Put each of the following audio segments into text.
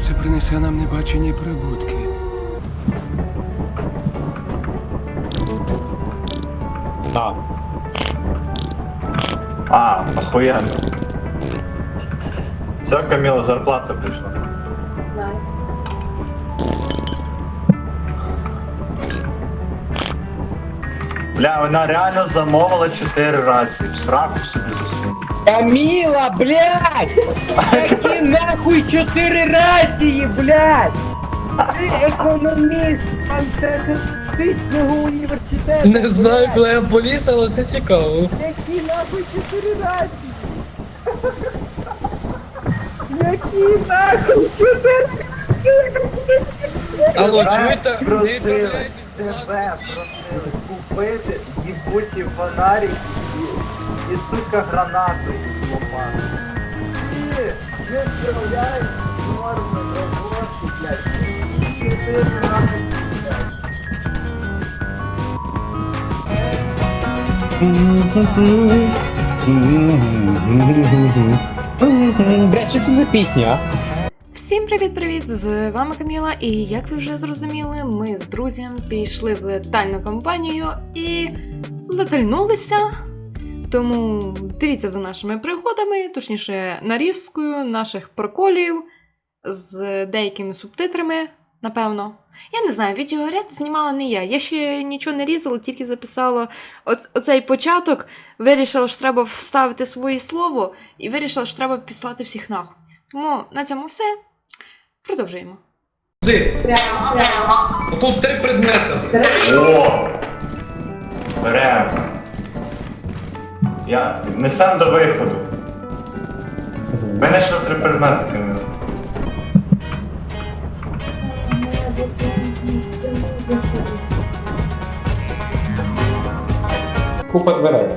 це принесе нам небачені прибутки. Так. А, охуенно. Все, Камила, зарплата пришла. Найс. Бля, вона реально замовила 4 рації. В сраку собі засунула. Камила, блядь! Які нахуй чотири рації, блядь! Ти економіст фантастичного університету. Не знаю, блядь. коли я поліз, але це цікаво. Які нахуй чотири рації? Які нахуй чотири Алло, Тебе чуєте? Не просили, відправляйтесь, будь Тебе ласка. просили купити їбучі фонарики і, і сука гранату лопати. Ти не справляєш норми роботи, блядь. Чотири блядь. Блядь, що це за пісня? Всім привіт-привіт! З вами Каміла, і як ви вже зрозуміли, ми з друзям пішли в летальну компанію і летальнулися. Тому дивіться за нашими пригодами, точніше, нарізкою наших проколів з деякими субтитрами, напевно. Я не знаю, відеоряд знімала не я. Я ще нічого не різала, тільки записала оц- оцей початок. Вирішила, що треба вставити своє слово, і вирішила, що треба післати всіх нахуй. Тому на цьому все. Продовжуємо. Куди? Тут три предмети. О! Беремо. Я несем до виходу. Мене ще три предмети кинули. Купа дверей.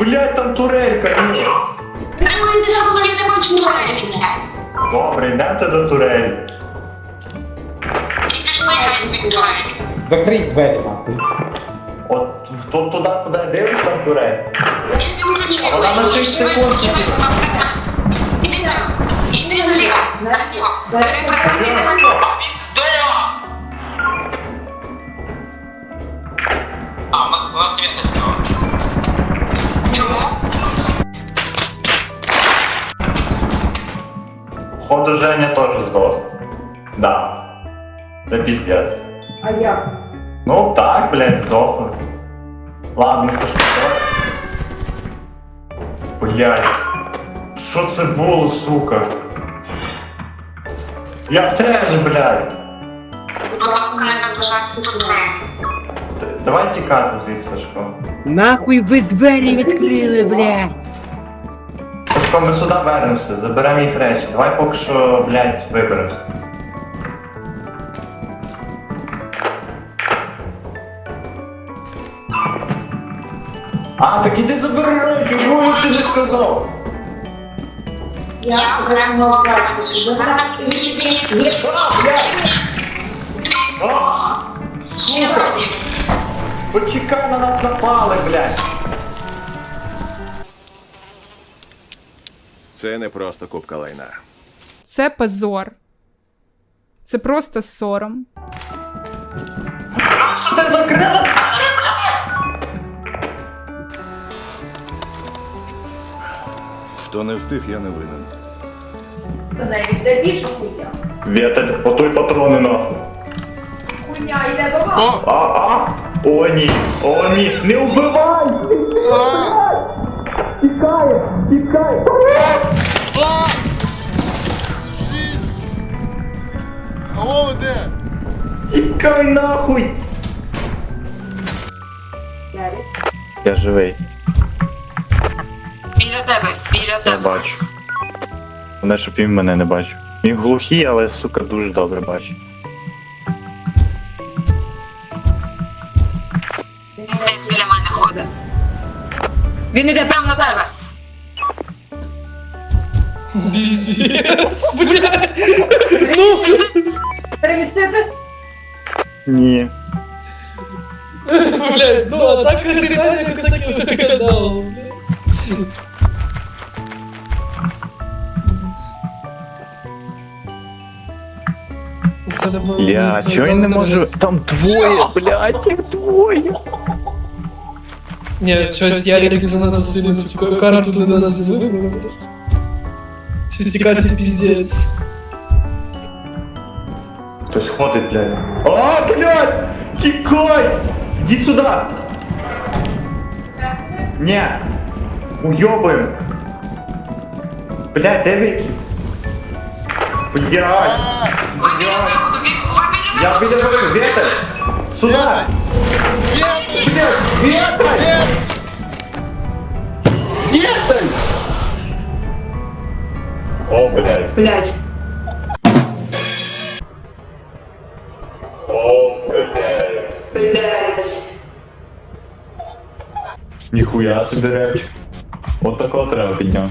Блять, там турелька, ні. Добре, йдемте до турелі. Закрий двері нахуй. От в- то- туди, куди я дивлюсь, там турель. Вона на 6 секунд тільки. А, у нас, у нас свет Чому? Походу Женя теж здох. Да. Це піздець. А як? Ну так, блядь, здохли. Ладно, якщо що. Блядь. Що це було, сука? Я теж, блядь. Будь ласка, не наближайтеся до дверей. Давай тікати звідси, Сашко. Нахуй ви двері відкрили, блядь! Сашко, ми сюди вернемося, заберемо їх речі. Давай поки що, блядь, виберемося. А, так іди забери речі, чому ти не сказав? Я. Живе мені А, один. почекай, на нас напали, блядь. Це не просто кубка лайна. Це позор. Це просто сором. Що ти закрила? Хто не встиг, я не винен. Це навіть де більше хуйня. Вєтель, потуй патрони нахуй. Хуйня йде до вас. А, а, о ні, о ні, не вбивай! Тікає, тікає! Алло, ви де? Тікай нахуй! Я живий, я тебе. бачу. Вони щоб він мене не бачив. Він глухий, але сука дуже добре бачить. Він десь біля мене ходить. Він іде прямо на тебе. Піздець, блядь. Ну, Перемістити? Ні. блядь, ну а так капітан якось так виглядало. Це було- Я це чого я не було можу. дуже- Там двоє, блядь, їх двоє. Ні, щось Ярик занадто сильно цю ка- карту для нас вибрав. Ці стікати піздець. Хтось ходить, блядь. А, блядь! Тікай! Ідіть сюди! Ні! Уйобуємо! Блядь, де ви? Блядь! А, Я біля виходу, Вітер! Сюди! Блядь, Вітер! Вітер! О, блядь. Блять. О, блядь. Блять. Ніхуя собі реч. От такого треба підняти.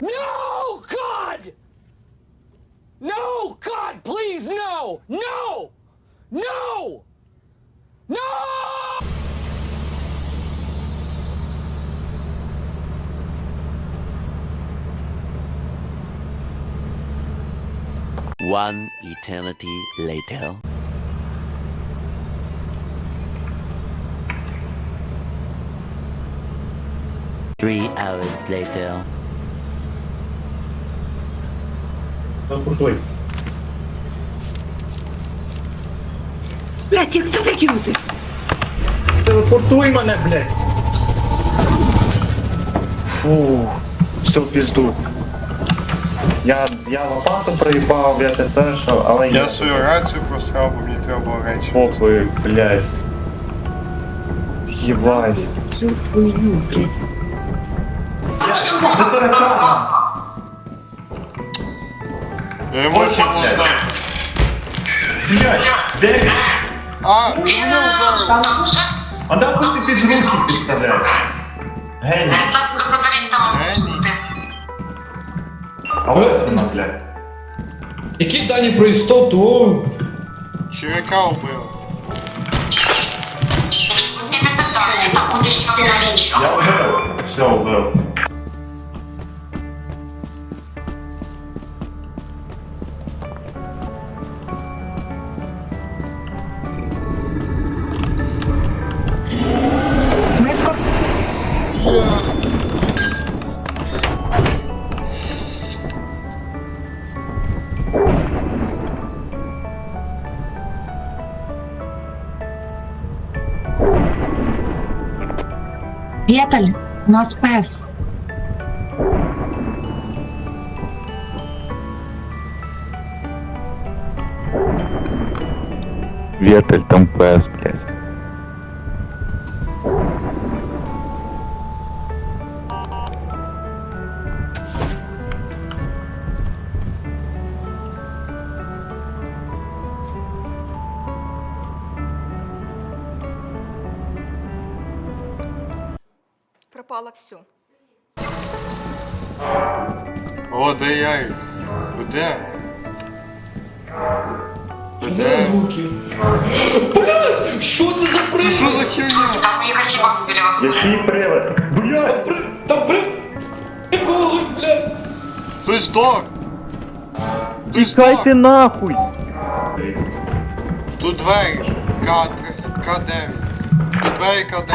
No, God! No, God, please, no! No! No! No! One eternity later. Three hours later. Телепортуй. Блять, як це викинути? Телепортуй мене, блядь. Фу, все в пізду. Я, я лопату проїбав, я те теж, але Я свою рацію просрав, бо мені треба було речі. Похуй, блядь. Єбать. Цю хуйню, блять. Це таракан! Я не можу йому здати. Блядь, де він? А, ти мене ударив. А нахуй ти під руки підставляєш? Геній. Заберіть там. Геній. А от вона, блядь. Які дані про істоту? О, Червяка вбили. Там буде ще одна річ. Я вбив. Все, вбив. Вєталь, нас пес. Пропало все. О, де? Ви де? Де? Що це за привид? що за херня? Там якась собака біля вас. Який привид? Блядь! Там при... Приколи, блядь! Здох! Хтось здох! нахуй! Тут двері. К, К9. Тут Бейка де?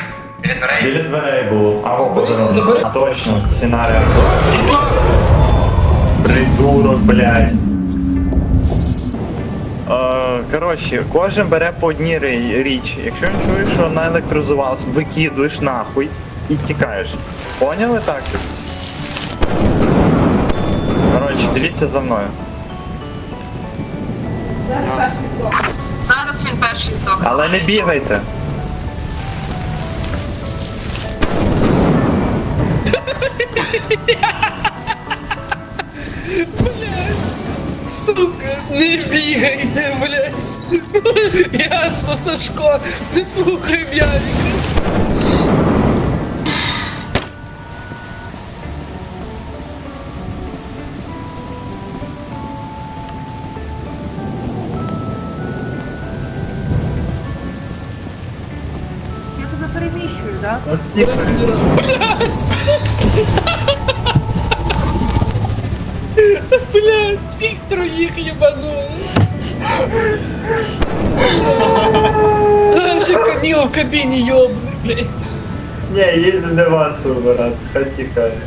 Біля дверей було. А Забери, подарунок. забери. А точно, сценарій. Придурок, блядь. Е, Коротше, кожен бере по одній ри- річ. Якщо він чує, що наелектризувався, викидуєш нахуй і тікаєш. Поняли так? Коротше, дивіться за мною. Зараз він перший здох. Але не бігайте. Сука, не бігайте, блядь. Я що, Сашко, не слухай Ярика. Я тебе переміщую, так? Блядь, всіх троїх єбанули. Вже Каміла в кабіні йобне, блядь. Ні, її не варто вибирати, хай тікає.